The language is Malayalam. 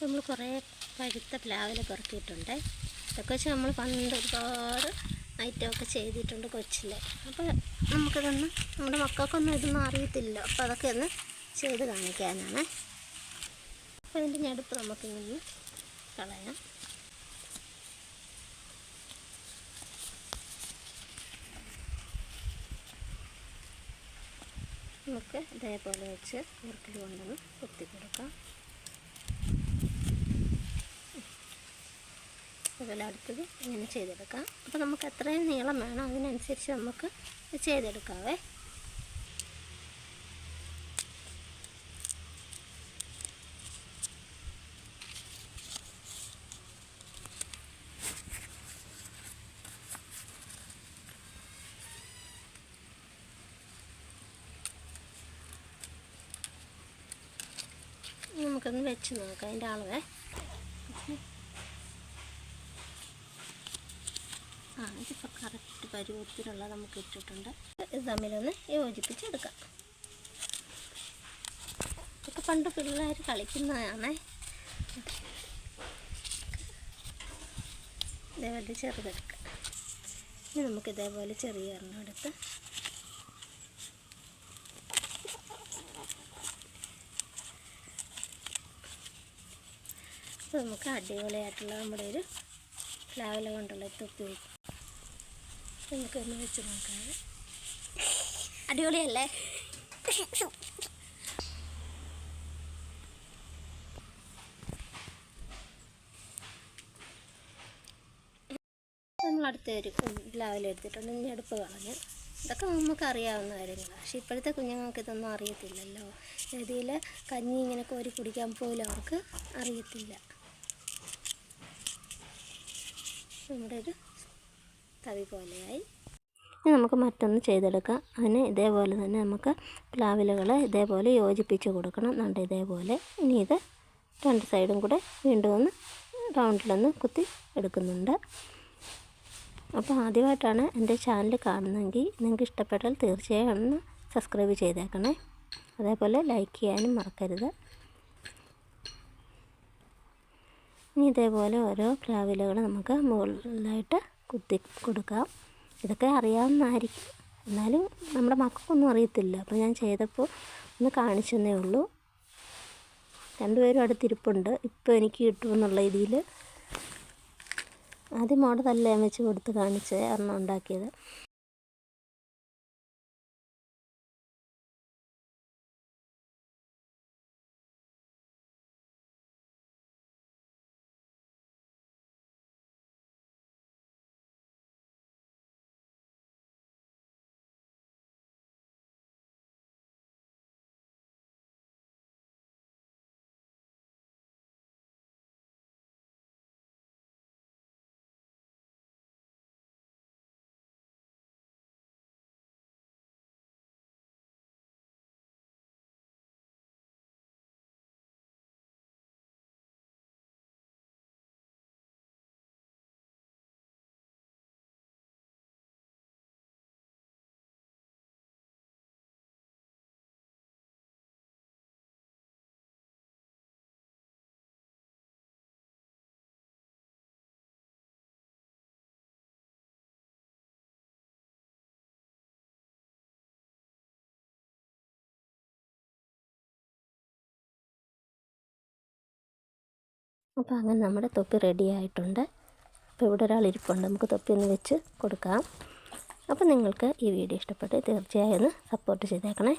നമ്മൾ കുറേ പഴുത്ത പ്ലാവില പെറുക്കിയിട്ടുണ്ട് ഇതൊക്കെ വെച്ച് നമ്മൾ പണ്ട് ഒരുപാട് ഐറ്റമൊക്കെ ചെയ്തിട്ടുണ്ട് കൊച്ചിൽ അപ്പോൾ നമുക്കിതൊന്നും നമ്മുടെ മക്കൾക്കൊന്നും ഇതൊന്നും അറിയത്തില്ല അപ്പോൾ അതൊക്കെ ഒന്ന് ചെയ്ത് കാണിക്കാനാണ്. അപ്പോൾ ഇതിന്റെ ഞടുപ്പ് നമുക്കിങ്ങനെ കളയാം. നമുക്ക് ഇതേപോലെ വെച്ച് ഉരുട്ടിൽ കൊണ്ടൊന്ന് കുത്തി കൊടുക്കാം. അതുപോലെ അടുത്തത് ഇങ്ങനെ ചെയ്തെടുക്കാം. അപ്പോൾ നമുക്ക് എത്രയും നീളം വേണം അതിനനുസരിച്ച് നമുക്ക് ചെയ്തെടുക്കാവേ. നമുക്കൊന്ന് വെച്ച് നോക്കാം. അതിന്റെ അളവേ. പരുവത്തിലുള്ള നമുക്ക് ഇട്ടിട്ടുണ്ട്. ഇത് തമ്മിലൊന്ന് യോജിപ്പിച്ചെടുക്കാം. ഇതൊക്കെ പണ്ട് പിള്ളേർ കളിക്കുന്നതാണേ. ഇതേപോലെ ചെറുതെടുക്കാം. ഇനി നമുക്ക് ഇതേപോലെ ചെറിയ എണ്ണം എടുത്ത് നമുക്ക് അടിപൊളിയായിട്ടുള്ള നമ്മുടെ ഒരു പ്ലാവില കൊണ്ടുള്ള തൊപ്പി നമുക്കൊന്ന് വെച്ച് നോക്കാം. അടിപൊളിയല്ലേ? നമ്മൾ അടുത്ത ഒരു പ്ലാവില എടുത്തിട്ടുണ്ട്. ഇനി അടുപ്പ് കളഞ്ഞ്. ഇതൊക്കെ നമുക്ക് അറിയാവുന്ന കാര്യങ്ങളാണ് പക്ഷെ ഇപ്പോഴത്തെ കുഞ്ഞുങ്ങൾക്ക് ഇതൊന്നും അറിയത്തില്ലല്ലോ. ഇതിൽ കഞ്ഞി ഇങ്ങനെ കോരി കുടിക്കാൻ പോലും അവർക്ക് അറിയത്തില്ല. നമ്മുടെ ഒരു തവി പോലെയായി ഇനി നമുക്ക് മറ്റൊന്ന് ചെയ്തെടുക്കാം. അതിന് ഇതേപോലെ തന്നെ നമുക്ക് പ്ലാവിലകൾ ഇതേപോലെ യോജിപ്പിച്ച് കൊടുക്കണം. നണ്ട് ഇതേപോലെ. ഇനി ഇത് രണ്ട് സൈഡും കൂടെ വീണ്ടും ഒന്ന് റൗണ്ടിലൊന്ന് കുത്തി എടുക്കുന്നുണ്ട്. അപ്പോൾ ആദ്യമായിട്ടാണ് എന്റെ ചാനൽ കാണുന്നതെങ്കിൽ നിങ്ങൾക്ക് ഇഷ്ടപ്പെട്ടാൽ തീർച്ചയായും ഒന്ന് സബ്സ്ക്രൈബ് ചെയ്തേക്കണേ. അതേപോലെ ലൈക്ക് ചെയ്യാനും മറക്കരുത്. ഇനി ഇതേപോലെ ഓരോ പ്ലാവിലകൾ നമുക്ക് മുകളിലായിട്ട് കുത്തി കൊടുക്കാം. ഇതൊക്കെ അറിയാവുന്നതായിരിക്കും. എന്നാലും നമ്മുടെ മക്കൾക്കൊന്നും അറിയത്തില്ല. അപ്പോൾ ഞാൻ ചെയ്തപ്പോൾ ഒന്ന് കാണിച്ചെന്നേ ഉള്ളൂ. രണ്ടുപേരും അടുത്തിരിപ്പുണ്ട്. ഇപ്പോൾ എനിക്ക് കിട്ടുമെന്നുള്ള രീതിയിൽ ആദ്യം മോഡലല്ല ഞാൻ വെച്ച് കൊടുത്ത് കാണിച്ച് എണ്ണ ഉണ്ടാക്കിയത്. അപ്പോൾ അങ്ങനെ നമ്മുടെ തൊപ്പി റെഡി ആയിട്ടുണ്ട്. അപ്പോൾ ഇവിടെ ഒരാൾ ഇരിപ്പുണ്ട്. നമുക്ക് തൊപ്പി ഒന്ന് വെച്ച് കൊടുക്കാം. അപ്പോൾ നിങ്ങൾക്ക് ഈ വീഡിയോ ഇഷ്ടപ്പെട്ട് തീർച്ചയായും ഒന്ന് സപ്പോർട്ട് ചെയ്തേക്കണേ.